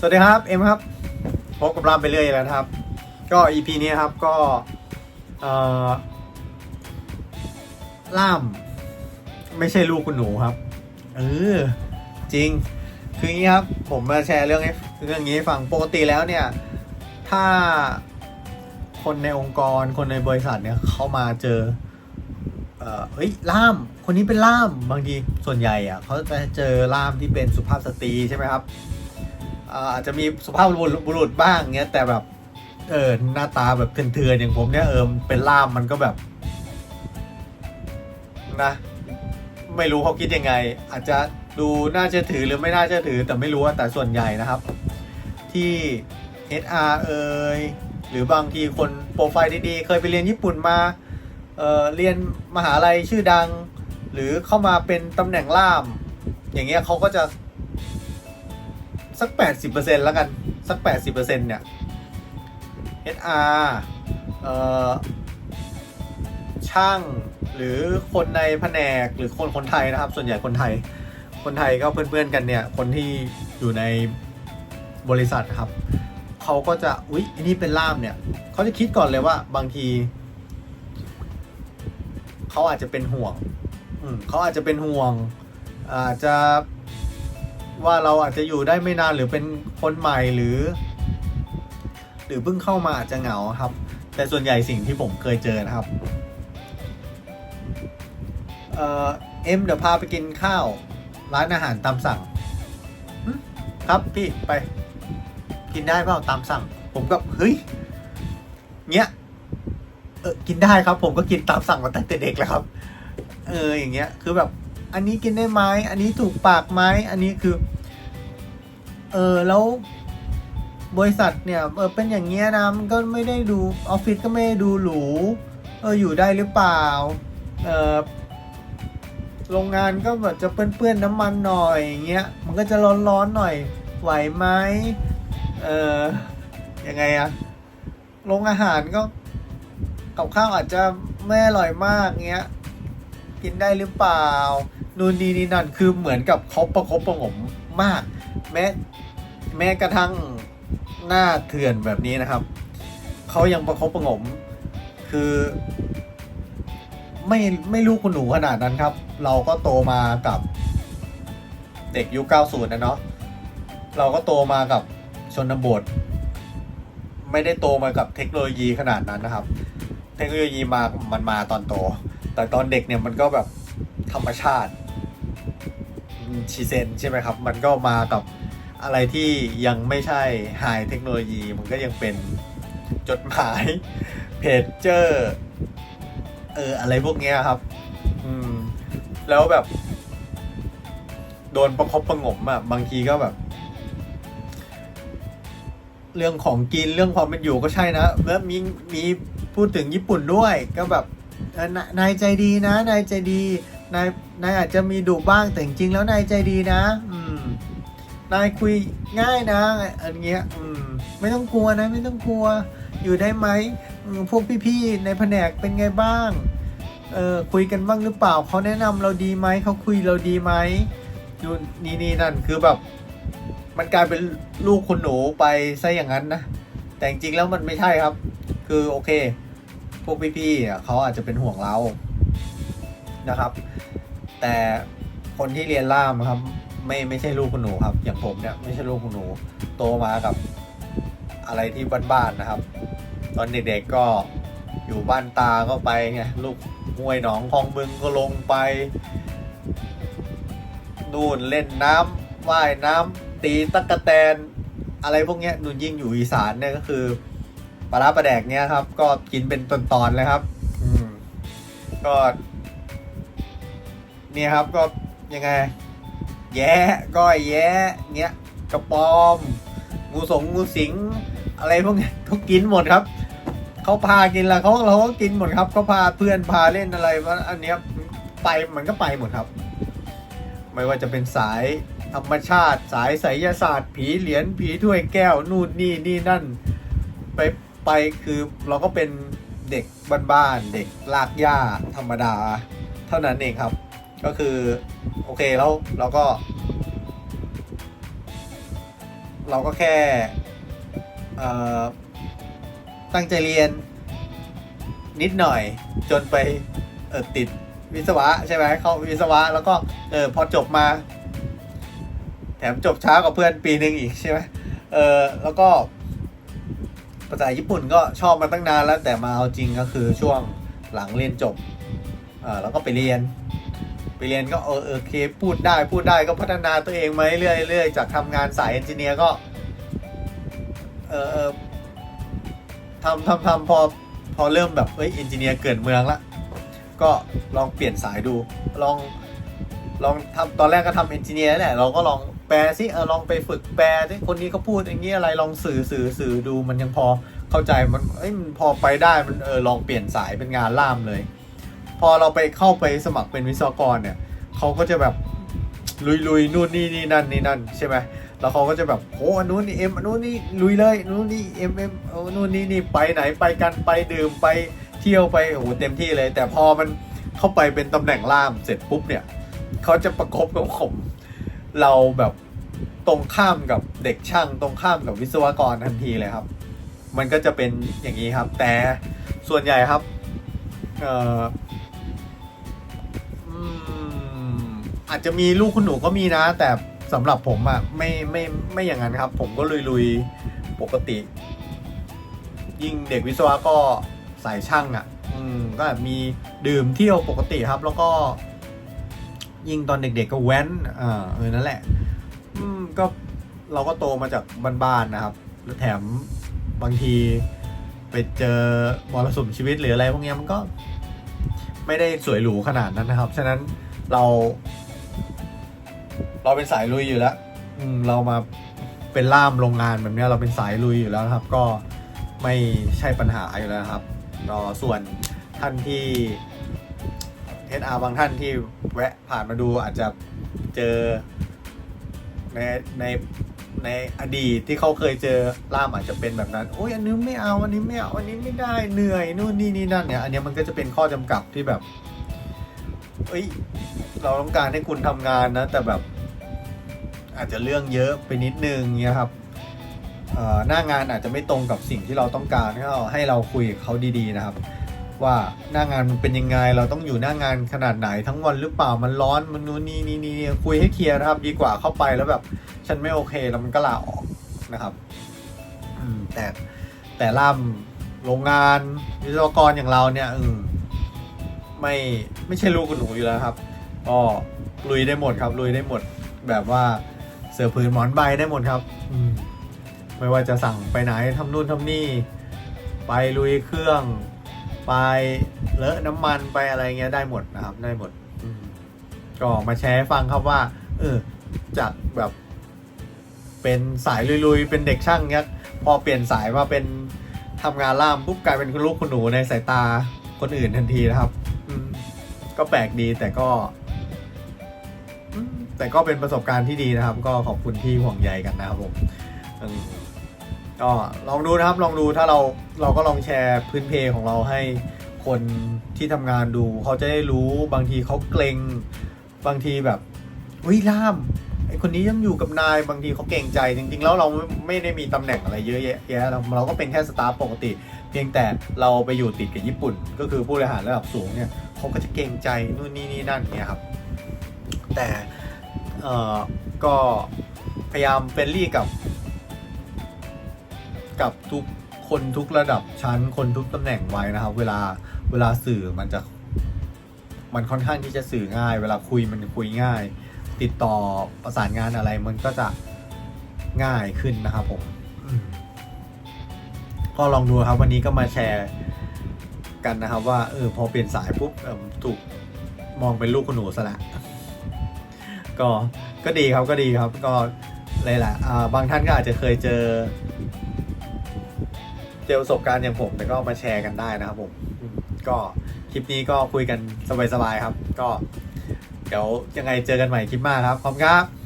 สวัสดีครับเอ็มครับพบกับรามไปเรื่อยแล้วครับ ก็ EP นี้ครับก็ล่าม ไม่ใช่ลูกคุณหนูครับเออจริง คืออย่างนี้ครับ ผมมาแชร์เรื่องเรื่องนี้ให้ฟังปกติแล้วเนี่ย ถ้าคนในองค์กรคนในบริษัทเนี่ยเขามาเจอเออเฮ้ยล่าม คนนี้เป็นล่ามบางทีส่วนใหญ่อะเขาจะเจอล่ามที่เป็นสุภาพสตรีใช่ไหมครับ อาจจะมีสุภาพบุรุษบ้างเงี้ยแต่แบบเออหน้าตาแบบเถื่อนๆอย่างผมเนี่ยเออเป็นล่ามมันก็แบบนะไม่รู้เขาคิดยังไง อาจจะดูน่าเชื่อถือหรือไม่น่าเชื่อถือแต่ไม่รู้ว่าแต่ส่วนใหญ่นะครับ ที่ HR เอยหรือบางทีคนโปรไฟล์ดีๆ เคยไปเรียนญี่ปุ่นมาเอ่อเรียนมหาลัยชื่อดัง หรือเข้ามาเป็นตำแหน่งล่าม อย่างเงี้ยเขาก็จะ สัก 80%แล้วกัน สัก 80%เนี่ย HR เอ่อช่างหรือคนในแผนกหรือคนคนไทยนะครับ ส่วนใหญ่คนไทย คนไทยก็เพื่อนๆกันเนี่ย คนที่อยู่ในบริษัทครับเขาก็จะอุ๊ยอันนี้เป็นล่ามเนี่ยเขาจะคิดก่อนเลยว่าบางทีเขาอาจจะเป็นห่วงอืมเขาอาจจะเป็นห่วง อาจจะ ว่าเราอาจจะอยู่ได้ไม่นานหรือเป็นคนใหม่หรือ หรือเพิ่งเข้ามาอาจจะเหงาครับ แต่ส่วนใหญ่สิ่งที่ผมเคยเจอนะครับ เอ่อเอ็มเดี๋ยวพาไปกินข้าวร้านอาหารตามสั่งครับพี่ไป กินได้เปล่าตามสั่ง ผมก็เฮ้ยเนี้ยเออกินได้ครับ ผมก็กินตามสั่งมาตั้งแต่เด็กแล้วครับ เอออย่างเงี้ย คือแบบ อันนี้กินได้ไหมอันนี้ถูกปากไหมอันนี้คือ เออแล้วบริษัทเนี่ยเออเป็นอย่างเงี้ยนะมันก็ไม่ได้ดูออฟฟิศก็ไม่ได้ดูหรูเอออยู่ได้หรือเปล่าเออโรงงานก็แบบจะเปื้อนๆน้ำมันหน่อยอย่างเงี้ยมันก็จะร้อนๆหน่อยไหวไหมเออยังไงอะโรงอาหารก็กับข้าวอาจจะไม่อร่อยมากเงี้ยกินได้หรือเปล่า นู่นนี่นี่นั่นคือเหมือนกับเขาประคบประงมมาก แม้แม้กระทั่งหน้าเถื่อนแบบนี้นะครับเขายังประคบประงม คือ ไม่ไม่รู้คุณหนูขนาดนั้นครับ เราก็โตมากับเด็กยุค90นะเนาะเราก็โตมากับชนบท ไม่ได้โตมากับเทคโนโลยีขนาดนั้นนะครับ เทคโนโลยีมามันมาตอนโต แต่ตอนเด็กเนี่ยมันก็แบบธรรมชาติ ชีเซนใช่ไหมครับ มันก็มากับอะไรที่ยังไม่ใช่ไฮเทคโนโลยี มันก็ยังเป็นจดหมายเพจเจอร์เอออะไรพวกเนี้ยครับ อืม แล้วแบบ โดนประคบประงมอะบางทีก็แบบ เรื่องของกินเรื่องความเป็นอยู่ก็ใช่นะแล้วมีมีพูดถึงญี่ปุ่นด้วย ก็แบบนายใจดีนะ นายใจดี นายนายอาจจะมีดุบ้างแต่จริงๆแล้วนายใจดีนะ อืมนายคุยง่ายนะอันเงี้ยอืมไม่ต้องกลัวนะ ไม่ต้องกลัว อยู่ได้ไหมพวกพี่ๆในแผนกเป็นไงบ้างเออคุยกันบ้างหรือเปล่าเขาแนะนำเราดีไหมเขาคุยเราดีไหมอยู่นี่นี่นั่นคือแบบ มันกลายเป็นลูกคุณหนูไปซะอย่างนั้นนะแต่จริงๆแล้วมันไม่ใช่ครับ คือโอเค พวกพี่ๆเขาอาจจะเป็นห่วงเรานะครับ แต่คนที่เรียนล่ามครับไม่ไม่ใช่ลูกคุณหนูครับ อย่างผมเนี่ยไม่ใช่ลูกคุณหนูโตมากับอะไรที่บ้านๆนะครับ ตอนเด็กๆก็อยู่บ้านตาก็ไปไงลูกห้วยหนองคลองบึงก็ลงไปนู่นเล่นน้ำว่ายน้ำตีตะกะแตน อะไรพวกเนี้ยนู่นยิ่งอยู่อีสานเนี่ยก็คือปลาร้าปลาแดกเนี่ยครับ ก็กินเป็นตอนๆเลยครับ อืมก็ เนี่ยครับก็ยังไง แย่ก้อยแย่เงี้ยกระปอม งูสงงูสิง อะไรพวกนี้เขากินหมดครับเขาพากินล้วเขาเราก็กินหมดครับเขาพาเพื่อนพาเล่นอะไรว่าอันเนี้ยไปมันก็ไปหมดครับ ไม่ว่าจะเป็นสายธรรมชาติสายไสยศาสตร์ ผีเหรียญผีถ้วยแก้วนู่นนี่นี่นั่น ไปไปคือเราก็เป็นเด็กบ้านๆเด็กลากหญ้าธรรมดา เท่านั้นเองครับ ก็คือ โอเคแล้วเราก็ เราก็แค่ตั้งใจเรียน นิดหน่อยจนไปเออติดวิศวะใช่ไหมเข้าวิศวะแล้วก็เออพอจบมา แถมจบช้ากว่าเพื่อนปีหนึ่งอีกใช่ไหมเออแล้วก็ภาษาญี่ปุ่นก็ชอบมาตั้งนานแล้วแต่มาเอาจริงก็คือช่วงหลังเรียนจบอ่าแล้วก็ไปเรียน ไปเรียนก็เออเออโอเคพูดได้พูดได้ก็พัฒนาตัวเองมาเรื่อยๆเรื่อยจากทำงานสายเอนจิเนียร์ก็ เออเออทำทำทำพอพอเริ่มแบบเอ้ยเอนจิเนียร์เกิดเมืองละก็ลองเปลี่ยนสายดู ลองลองทำตอนแรกก็ทำเอนจิเนียร์แหละเราก็ลองแปลซิเออลองไปฝึกแปลซิคนนี้เขาพูดอย่างนี้อะไรลองสื่อสื่อสื่อดูมันยังพอเข้าใจมันเอ้ยมันพอไปได้มันเออลองเปลี่ยนสายเป็นงานล่ามเลย พอเราไปเข้าไปสมัครเป็นวิศวกรเนี่ยเขาก็จะแบบลุยลุยนู่นนี่นี่นั่นนี่นั่นใช่ไหมแล้วเขาก็จะแบบโอ้อันนู้นนี่เอ็มอันนู้นนี่ลุยเลยนู้นนี่เอ็มเอ็มออนู่นนี่นี่ไปไหนไปกันไปดื่มไปเที่ยวไปโอ้โหเต็มที่เลย แต่พอมันเข้าไปเป็นตำแหน่งล่ามเสร็จปุ๊บเนี่ยเขาจะประกบกับผมเราแบบตรงข้ามกับเด็กช่างตรงข้ามกับวิศวกรทันทีเลยครับ มันก็จะเป็นอย่างนี้ครับ แต่ส่วนใหญ่ครับเอ่อ อาจจะมีลูกคุณหนูก็มีนะ แต่สำหรับผมอะ่ะไม่ไม่ไม่อย่างนั้นครับ ผมก็ลุยๆปกติ ยิ่งเด็กวิศวะก็สายช่างอะ่ะ อืมก็มีดื่มเที่ยวปกติครับ แล้วก็ ยิ่งตอนเด็ก ๆก็แว้นอ่าเออนั่นแหละ อืมก็เราก็โตมาจากบ้านๆนะครับแล้วแถมบางทีไปเจอมรสุมชีวิตหรืออะไรพวกเนี้ยมันก็ ไม่ได้สวยหรูขนาดนั้นนะครับ ฉะนั้นเรา เราเป็นสายลุยอยู่แล้วอืมเรามาเป็นล่ามโรงงานแบบนี้เราเป็นสายลุยอยู่แล้วนะครับ ก็ไม่ใช่ปัญหาอยู่แล้วครับก็ส่วนท่านที่เออาบางท่านที่แวะผ่านมาดูอาจจะเจอในใน ในอดีตที่เขาเคยเจอล่ามอาจจะเป็นแบบนั้นโอ้ยอันนี้ไม่เอาอันนี้ไม่เอาอันนี้ไม่ได้เหนื่อยนู่นนี่นี่นั่นเนี่ยอันนี้มันก็จะเป็นข้อจำกัดที่แบบเอ้ยเราต้องการให้คุณทำงานนะ แต่แบบอาจจะเรื่องเยอะไปนิดนึงเนี่ยครับหน้างานอาจจะไม่ตรงกับสิ่งที่เราต้องการให้เราให้เราคุยกับเขาดีๆนะครับ ว่าหน้างานมันเป็นยังไง เราต้องอยู่หน้างานขนาดไหนทั้งวันหรือเปล่ามันร้อนมันนู่นนี่นี่นี่คุยให้เคลียร์นะครับ ดีกว่าเข้าไปแล้วแบบฉันไม่โอเคแล้วมันก็ลาออกนะครับอืมแต่แต่ล่ามโรงงานวิศวกรอย่างเราเนี่ยอืมไม่ไม่ใช่ลูกคุณหนูอยู่แล้วครับก็ลุยได้หมดครับ ลุยได้หมดแบบว่าเสือผืนหมอนใบได้หมดครับ อืมไม่ว่าจะสั่งไปไหนทำนู่นทำนี่ ไปลุยเครื่อง ไปเลอะน้ำมันไปอะไรเงี้ยได้หมดนะครับได้หมดก็มาแชร์ฟังครับว่า เออจากแบบ เป็นสายลุยๆ เป็นเด็กช่างเนี้ยพอเปลี่ยนสายมาเป็นทำงานล่ามปุ๊บกลายเป็นลูกคุณหนูในสายตาคนอื่นทันทีนะครับอก็แปลกดีแต่ก็แต่ก็เป็นประสบการณ์ที่ดีนะครับ ก็ขอบคุณที่ห่วงใยกันนะครับผมอืม ก็ลองดูนะครับลองดูถ้าเราเราก็ลองแชร์พื้นเพของเราให้คนที่ทำงานดู เขาจะได้รู้บางทีเขาเกรงบางทีแบบวิล่ามไอคนนี้ยังอยู่กับนายบางทีเขาเก่งใจจริงๆ แล้วเราไม่ได้มีตำแหน่งอะไรเยอะแยะเราเราก็เป็นแค่สตาฟปกติ เพียงแต่เราไปอยู่ติดกับญี่ปุ่น ก็คือผู้บริหารระดับสูงเนี่ยเขาก็จะเก่งใจนู่นนี่นี่นั่นเนี่ยครับ แต่เอ่อก็พยายามเฟรนลี่กับ กับทุกคนทุกระดับชั้นคนทุกตำแหน่งไว้นะครับ เวลาเวลาสื่อมันจะมันค่อนข้างที่จะสื่อง่าย เวลาคุยมันคุยง่าย ติดต่อประสานงานอะไรมันก็จะง่ายขึ้นนะครับผมก็ลองดูครับ วันนี้ก็มาแชร์กันนะครับ ว่าเออพอเปลี่ยนสายปุ๊บถูกมองเป็นลูกคุณหนูซะละก็ก็ดีครับก็ดีครับ ก็เลยแหละอ่าบางท่านก็อาจจะเคยเจอ เจอประสบการณ์อย่างผมแต่ก็มาแชร์กันได้นะครับผมอืมก็คลิปนี้ก็คุยกันสบายๆครับ ก็ เดี๋ยวยังไงเจอกันใหม่คลิปหน้าครับขอบคุณครับ